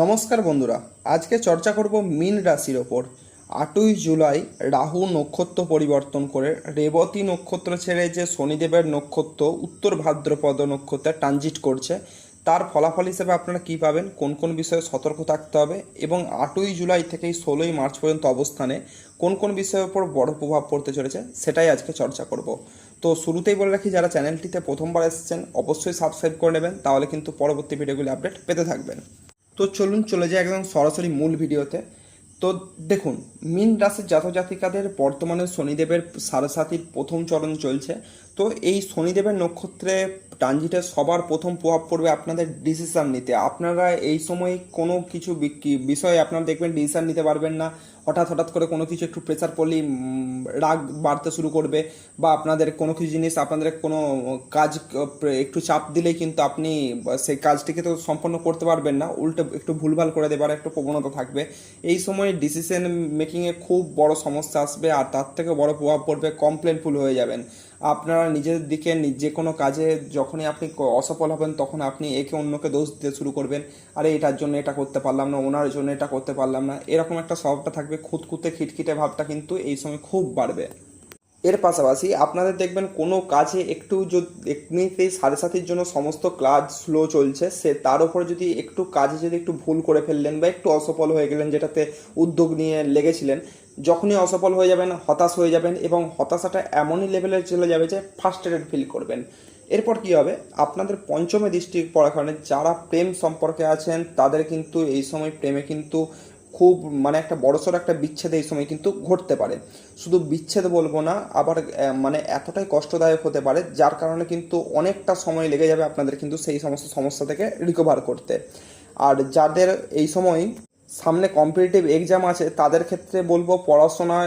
নমস্কার বন্ধুরা, আজকে চর্চা করব মীন রাশির ওপর। আটই জুলাই রাহু নক্ষত্র পরিবর্তন করে রেবতী নক্ষত্র ছেড়ে যে শনিদেবের নক্ষত্র, উত্তর ভাদ্রপদ নক্ষত্রে ট্রানজিট করছে, তার ফলাফল হিসেবে আপনারা কী পাবেন, কোন কোন বিষয়ে সতর্ক থাকতে হবে এবং আটই জুলাই থেকেই ষোলোই মার্চ পর্যন্ত অবস্থানে কোন কোন বিষয়ের উপর বড় প্রভাব পড়তে চলেছে, সেটাই আজকে চর্চা করব। তো শুরুতেই বলে রাখি, যারা চ্যানেলটিতে প্রথমবার এসেছেন, অবশ্যই সাবস্ক্রাইব করে নেবেন, তাহলে কিন্তু পরবর্তী ভিডিওগুলি আপডেট পেতে থাকবেন। তো চলুন চলে যাই একদম সরাসরি মূল ভিডিওতে। তো দেখুন, মিন রাশির জাতক জাতিকাদের বর্তমানে শনিদেবের সারসাথীর প্রথম চরণ চলছে। তো এই শনিদেবের নক্ষত্রে ট্রানজিটে সবার প্রথম প্রভাব পড়বে আপনাদের ডিসিশান নিতে। আপনারা এই সময় কোনো কিছু বিষয়ে আপনারা দেখবেন ডিসিশন নিতে পারবেন না। হঠাৎ হঠাৎ করে কোনো কিছু একটু প্রেসার পড়লেই রাগ বাড়তে শুরু করবে বা আপনাদের কোনো কিছু জিনিস, আপনাদের কোনো কাজ, একটু চাপ দিলেই কিন্তু আপনি সেই কাজটিকে তো সম্পন্ন করতে পারবেন না। উল্টো একটু ভুলভাল করে দেবার একটা প্রবণতা থাকবে। এই সময় ডিসিশন মেকিংয়ে খুব বড় সমস্যা আসবে আর তার থেকে বড় প্রভাব পড়বে কমপ্লেনফুল হয়ে যাবেন। আপনারা নিজের দিকে যে কোনো কাজে যখনই আপনি অসফল হবেন, তখন আপনি একে অন্যকে দোষ দিতে শুরু করবেন। আরে, এটার জন্য এটা করতে পারলাম না, ওনার জন্য এটা করতে পারলাম না। এরকম একটা স্বভাবটা থাকবে, খুঁতখুঁতে, খিটখিটে ভাবটা কিন্তু এই সময় খুব বাড়বে। এর পাশাপাশি আপনাদের দেখবেন কোনো কাজে একটু যদি এমনিতেই সাড়ে সাথীর জন্য সমস্ত কাজ স্লো চলছে। সে তার উপর যদি একটু কাজে যদি একটু ভুল করে ফেললেন বা একটু অসফল হয়ে গেলেন, যেটাতে উদ্যোগ নিয়ে লেগেছিলেন যখনই অসফল হয়ে যাবেন, হতাশ হয়ে যাবেন এবং হতাশাটা এমনই লেভেলে চলে যাবে যে ফার্স্ট্রেটেড ফিল করবেন। এরপর কি হবে? আপনাদের পঞ্চমে দৃষ্টি পড়ার কারণে যারা প্রেম সম্পর্কে আছেন, তাদের কিন্তু এই সময় প্রেমে কিন্তু খুব মানে একটা বড়সড় একটা বিচ্ছেদ এই সময় কিন্তু ঘটতে পারে। শুধু বিচ্ছেদ বলব না, আবার মানে এতটাই কষ্টদায়ক হতে পারে, যার কারণে কিন্তু অনেকটা সময় লেগে যাবে আপনাদের কিন্তু সেই সমস্ত সমস্যা থেকে রিকভার করতে। আর যাদের এই সময় সামনে কম্পিটিটিভ এক্সাম আছে, তাদের ক্ষেত্রে বলব পড়াশোনা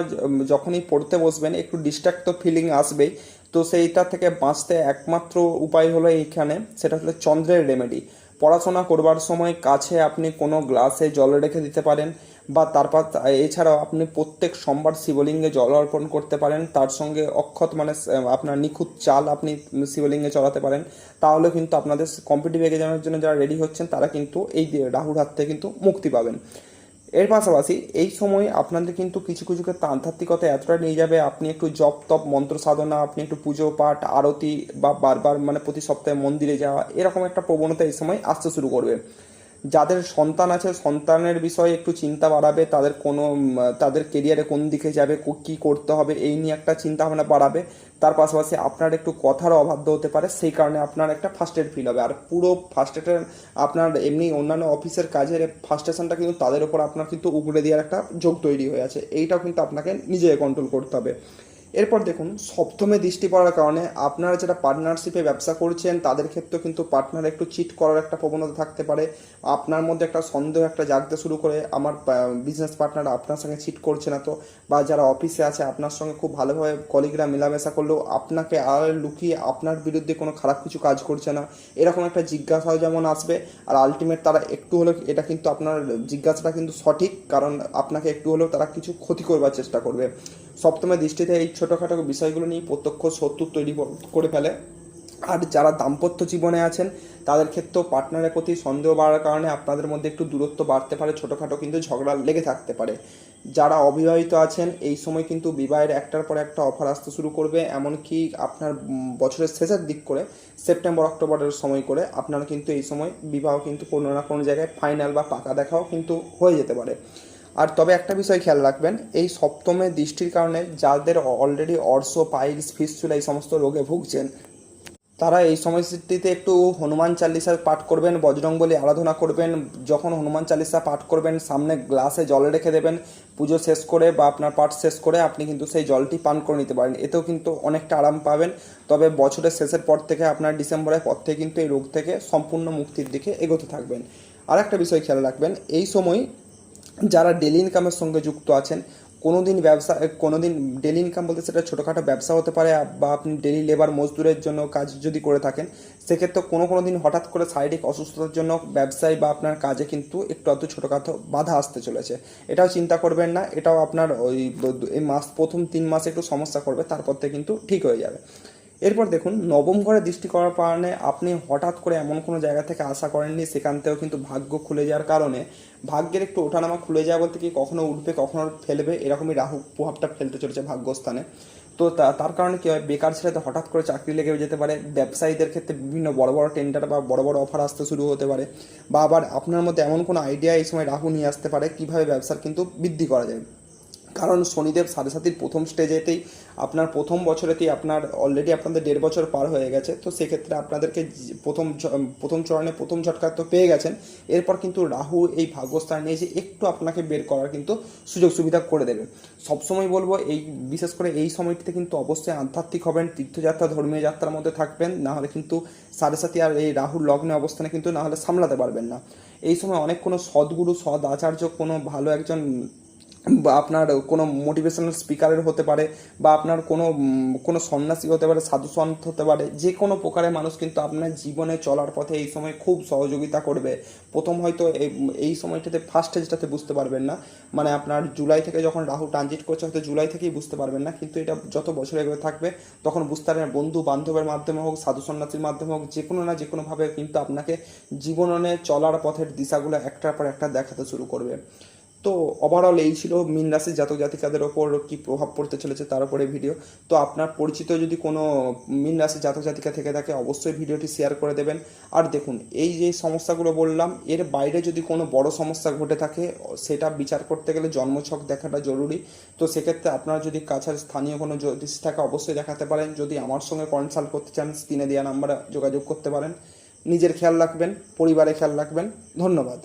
যখনই পড়তে বসবেন, একটু ডিস্ট্রাক্ট তো ফিলিং আসবেই। তো সেইটা থেকে বাঁচতে একমাত্র উপায় হলো এইখানে, সেটা হলো চন্দ্রের রেমেডি পড়াশোনা করবার সময় কাছে আপনি কোনো গ্লাসে জল রেখে দিতে পারেন বা তারপর এছাড়াও আপনি প্রত্যেক সোমবার শিবলিঙ্গে জল অর্পণ করতে পারেন। তার সঙ্গে অক্ষত মানে আপনার নিখুঁত চাল আপনি শিবলিঙ্গে চড়াতে পারেন। তাহলে কিন্তু আপনাদের কম্পিটিভ এক্সামের জন্য যারা রেডি হচ্ছেন, তারা কিন্তু এই রাহুর হাত থেকে কিন্তু মুক্তি পাবেন। এর পাশাপাশি এই সময় আপনাদের কিন্তু কিছু কিছু ক্ষেত্রে আধ্যাত্মিকতা এতটা নিয়ে যাবে। আপনি একটু জপ, তপ, মন্ত্র সাধনা, আপনি একটু পুজো, পাঠ, আরতি বা বারবার মানে প্রতি সপ্তাহে মন্দিরে যাওয়া, এরকম একটা প্রবণতা এই সময় আসতে শুরু করবে। যাদের সন্তান আছে, সন্তানের বিষয়ে একটু চিন্তা বাড়াবে, তাদের কোনো, তাদের কেরিয়ারে কোন দিকে যাবে, কো- করতে হবে, এই নিয়ে একটা চিন্তা ভাবনা বাড়াবে। তার পাশাপাশি আপনার একটু কথারও অবাধ্য হতে পারে, সেই কারণে আপনার একটা ফার্স্ট এড ফিল হবে। আর পুরো ফার্স্ট এডের আপনার এমনি অন্যান্য অফিসের কাজের ফার্স্টেশনটা কিন্তু তাদের উপর আপনার কিন্তু উগড়ে দেওয়ার একটা যোগ তৈরি হয়ে আছে। এইটাও কিন্তু আপনাকে নিজে কন্ট্রোল করতে হবে। এরপর দেখুন, সপ্তমে দৃষ্টি পড়ার কারণে আপনারা যারা পার্টনারশিপে ব্যবসা করছেন, তাদের ক্ষেত্রেও কিন্তু পার্টনার একটু চিট করার একটা প্রবণতা থাকতে পারে। আপনার মধ্যে একটা সন্দেহ, একটা জাগতে শুরু করে আমার বিজনেস পার্টনার আপনার সঙ্গে চিট করছে না তো, বা যারা অফিসে আছে, আপনার সঙ্গে খুব ভালোভাবে কলিগরা মেলামেশা করলেও আপনাকে আর লুকিয়ে আপনার বিরুদ্ধে কোনো খারাপ কিছু কাজ করছে না। এরকম একটা জিজ্ঞাসাও যেমন আসবে, আর আলটিমেট তারা একটু হলেও এটা কিন্তু আপনার জিজ্ঞাসাটা কিন্তু সঠিক, কারণ আপনাকে একটু হলেও তারা কিছু ক্ষতি করবার চেষ্টা করবে। সপ্তমে দৃষ্টিতে এই ছোটোখাটো বিষয়গুলো নিয়ে প্রত্যক্ষ শত্রু তৈরি করে ফেলে। আর যারা দাম্পত্য জীবনে আছেন, তাদের ক্ষেত্রেও পার্টনারের প্রতি সন্দেহ বাড়ার কারণে আপনাদের মধ্যে একটু দূরত্ব বাড়তে পারে, ছোটোখাটো কিন্তু ঝগড়া লেগে থাকতে পারে। যারা অবিবাহিত আছেন, এই সময় কিন্তু বিবাহের একটার পর একটা অফার আসতে শুরু করবে। এমনকি আপনার বছরের শেষের দিক করে, সেপ্টেম্বর, অক্টোবরের সময় করে, আপনারা কিন্তু এই সময় বিবাহ কিন্তু কোনো না কোনো জায়গায় ফাইনাল বা পাকা দেখাও কিন্তু হয়ে যেতে পারে। আর তবে একটা বিষয় খেয়াল রাখবেন, এই সপ্তমে দৃষ্টির কারণে যাদের অলরেডি অর্শ পাইলস, ফিসচুলা এই সমস্ত রোগে ভুগছেন, তারা এই সময়টিতে একটু হনুমান চালিসা পাঠ করবেন, বজরংবলী আরাধনা করবেন, যখন হনুমান চালিসা পাঠ করবেন, সামনে গ্লাসে জল রেখে দেবেন, পুজো শেষ করে বা আপনার পাঠ শেষ করে আপনি কিন্তু সেই জলটি পান করে নিতে পারেন। এতেও কিন্তু অনেকটা আরাম পাবেন, তবে বছরের শেষের পর থেকে আপনার ডিসেম্বরের পর থেকে কিন্তু এই রোগ থেকে সম্পূর্ণ মুক্তির দিকে এগোতে থাকবেন। আর একটা বিষয় খেয়াল রাখবেন, এই সময় যারা ডেলি ইনকামের সঙ্গে যুক্ত আছেন কোনো দিন ব্যবসা কোনো দিন ডেলি ইনকাম বলতে সেটা ছোটোখাটো ব্যবসা হতে পারে বা আপনি ডেলি লেবার মজদুরের জন্য কাজ যদি করে থাকেন, সেক্ষেত্রে কোনো কোনো দিন হঠাৎ করে শারীরিক অসুস্থতার জন্য ব্যবসায় বা আপনার কাজে কিন্তু একটু আধটু ছোটোখাটো বাধা আসতে চলেছে। এটাও চিন্তা করবেন না, এটাও আপনার ওই মাস, প্রথম তিন মাসে একটু সমস্যা করবে, তারপর থেকে কিন্তু ঠিক হয়ে যাবে। এরপর দেখুন, নবম ঘরে দৃষ্টি করার কারণে আপনি হঠাৎ করে এমন কোনো জায়গা থেকে আশা করেননি, সেখান থেকেও কিন্তু ভাগ্য খুলে যাওয়ার কারণে। ভাগ্যের একটু ওঠানামা খুলে যাওয়া বলতে কি, কখনো উঠবে, কখনো ফেলবে, এরকমই রাহু প্রভাবটা ফেলতে চলেছে ভাগ্যস্থানে। তো তার কারণে কী হয়, বেকার ছেলেতে হঠাৎ করে চাকরি লেগে যেতে পারে, ব্যবসায়ীদের ক্ষেত্রে বিভিন্ন বড় বড় টেন্ডার বা বড় বড় অফার আসতে শুরু হতে পারে, বা আবার আপনার মধ্যে এমন কোনো আইডিয়া এই সময় রাহু নিয়ে আসতে পারে, কীভাবে ব্যবসার কিন্তু বৃদ্ধি করা যায়। কারণ শনিদেব সাড়ে সাতির প্রথম স্টেজেতেই আপনার প্রথম বছরেতেই আপনার অলরেডি আপনাদের দেড় বছর পার হয়ে গেছে, তো সেক্ষেত্রে আপনাদেরকে প্রথম প্রথম চরণে প্রথম ঝটকা তো পেয়ে গেছেন। এরপর কিন্তু রাহু এই ভাগ্যস্থান নিয়ে যে একটু আপনাকে বের করার কিন্তু সুযোগ সুবিধা করে দেবে সবসময় বলব, এই, বিশেষ করে এই সময়টিতে কিন্তু অবশ্যই আধ্যাত্মিক হবেন, তীর্থযাত্রা, ধর্মীয় যাত্রার মধ্যে থাকবেন, না হলে কিন্তু সাড়ে সাতি আর এই রাহুর লগ্নে অবস্থানে কিন্তু না হলে সামলাতে পারবেন না। এই সময় অনেক কোনো সদ্গুরু সদ আচার্য কোনো ভালো একজন বা আপনার কোনো মোটিভেশনাল স্পিকারের হতে পারে বা আপনার কোনো কোনো সন্ন্যাসী হতে পারে, সাধু সন্ত হতে পারে, যে কোনো প্রকারের মানুষ কিন্তু আপনার জীবনে চলার পথে এই সময় খুব সহযোগিতা করবে। প্রথম হয়তো এই সময়টাতে ফার্স্ট স্টেজটাতে বুঝতে পারবেন না। মানে আপনার জুলাই থেকে যখন রাহু ট্রানজিট করছে, হয়তো জুলাই থেকেই বুঝতে পারবেন না। কিন্তু এটা যত বছর এগোতে থাকবে, তখন বুঝতে পারবেন, বন্ধু বান্ধবের মাধ্যমে হোক, সাধু সন্ন্যাসীর মাধ্যমে হোক, যে কোনো না যে কোনোভাবে কিন্তু আপনাকে জীবনে চলার পথের দিশাগুলো একটার পর একটা দেখাতে শুরু করবে। তো ওভারঅল এই ছিল মীন রাশির জাতক জাতিকাদের ওপর কি প্রভাব পড়তে চলেছে তার উপরে ভিডিও তো আপনার পরিচিত যদি কোনো মীন রাশির জাতক জাতিকা থেকে থাকে, অবশ্যই ভিডিওটি শেয়ার করে দেবেন। আর দেখুন, এই যে সমস্যাগুলো বললাম, এর বাইরে যদি কোনো বড় সমস্যা ঘটে থাকে, সেটা বিচার করতে গেলে জন্মছক দেখাটা জরুরি। তো সেক্ষেত্রে আপনারা যদি কাছের স্থানীয় কোনো জ্যোতিষ থাকে, অবশ্যই দেখাতে পারেন। যদি আমার সঙ্গে কনসাল্ট করতে চান, স্ক্রিনে দেওয়া নাম্বারে যোগাযোগ করতে পারেন। নিজের খেয়াল রাখবেন পরিবারে খেয়াল রাখবেন। ধন্যবাদ।